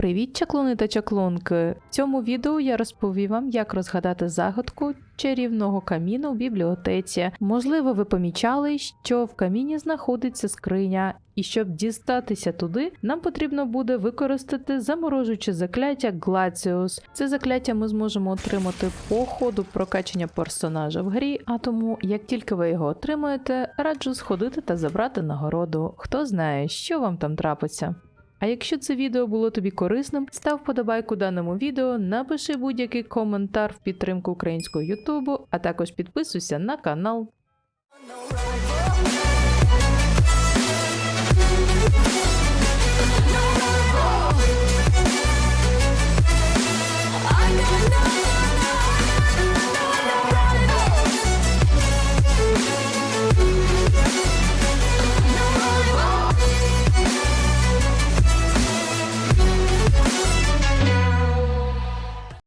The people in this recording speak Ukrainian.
Привіт, чаклуни та чаклунки! В цьому відео я розповім вам, як розгадати загадку чарівного каміну в бібліотеці. Можливо, ви помічали, що в каміні знаходиться скриня, і щоб дістатися туди, нам потрібно буде використати заморожуюче закляття Glacius. Це закляття ми зможемо отримати по ходу прокачання персонажа в грі, а тому, як тільки ви його отримаєте, раджу сходити та забрати нагороду. Хто знає, що вам там трапиться. А якщо це відео було тобі корисним, став подобайку даному відео, напиши будь-який коментар в підтримку українського Ютубу, а також підписуйся на канал.